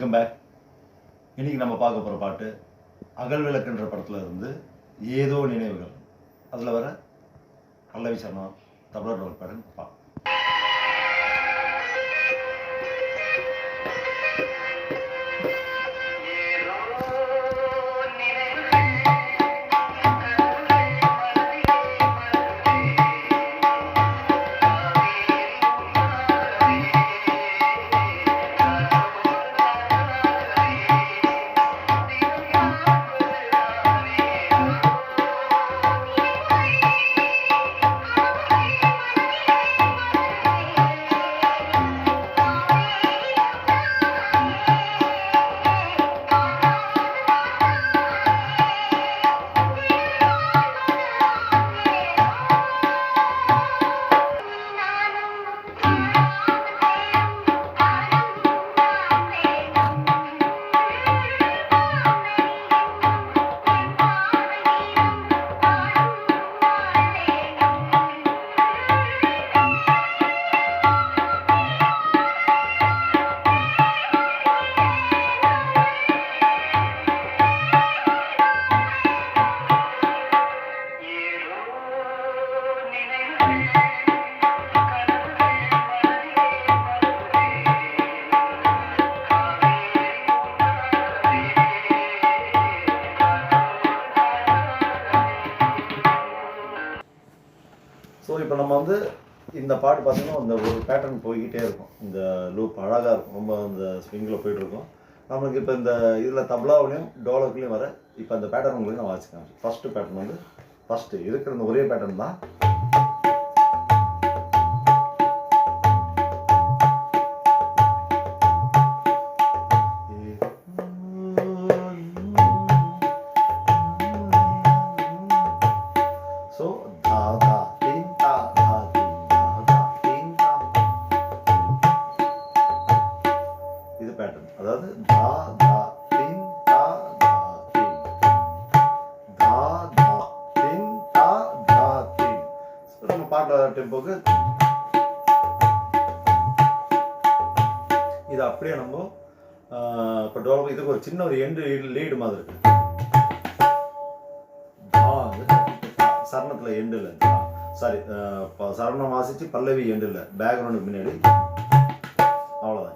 Welcome back இன்றைக்கி நம்ம பார்க்க போகிற பாட்டு அகல் விளக்குன்ற படத்தில் இருந்து ஏதோ நினைவுகள். அதில் வர பல்லவி சரணம் தமிழர் பாடல் பா இப்போ நம்ம வந்து இந்த பாட்டு பார்த்தீங்கன்னா அந்த ஒரு பேட்டர்ன் போய்கிட்டே இருக்கும். இந்த லூப் அழகாக இருக்கும். ரொம்ப அந்த ஸ்விங்கில் போயிட்டுருக்கும் நம்மளுக்கு இப்போ இந்த இதில் தப்லாவிலையும் டோலக்லையும் வர இப்போ அந்த பேட்டர்ன் உங்களுக்கு நான் வாசிக்கிறேன். ஃபஸ்ட்டு பேட்டர்ன் வந்து ஃபஸ்ட்டு இருக்கிற இந்த ஒரே பேட்டர்ன் தான் அதாவது தா தா தா தா தா தா தா தா நம்ம டெம்போக்கு இது அப்படியே நம்ம இப்போ இதுக்கு ஒரு சின்ன ஒரு எண்டு லீடு மாதிரி இருக்கு. சரணத்தில் எண்டு இல்லை சாரி சரணம் வாசிச்சு பல்லவி எண்டு இல்லை பேக்ரவுண்டுக்கு முன்னாடி.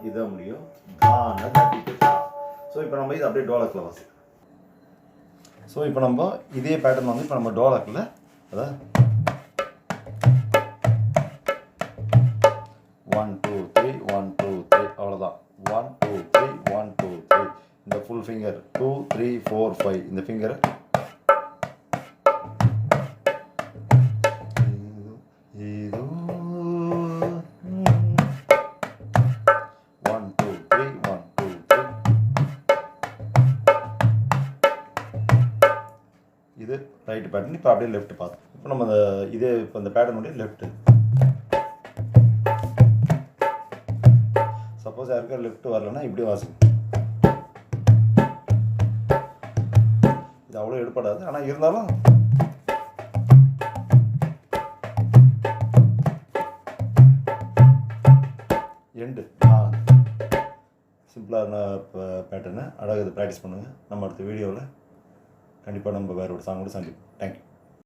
இதை முடியும். தான ஸோ இப்போ நம்ம இது அப்படியே டோலக்கில் வாசி ஸோ இப்போ நம்ம இதே பேட்டர்ன் வந்து இப்போ நம்ம டோலக்கில் அதான் one two three one two three அவ்வளோதான் one two three one two three இந்த full finger two three four five இந்த ஃபிங்கரை ரைட்டு பேட்டர்ன் இப்போ அப்படியே லெஃப்ட் பார்த்து இப்போ நம்ம அந்த இதே இப்போ அந்த பேட்டர்னுடைய லெஃப்ட்டு சப்போஸ் யாருக்கும் லெஃப்ட் வரலன்னா இப்படி வாசிக்கும் இது அவ்வளோ எடுப்படாது ஆனால் இருந்தாலும் எண்டு சிம்பிளான பேட்டர்னு அழகாக இது ப்ராக்டிஸ் பண்ணுங்கள் நம்ம அடுத்த வீடியோவில் கண்டிப்பாக நம்ம வேறு ஒரு சாங் சந்திப்போம். தேங்க்யூ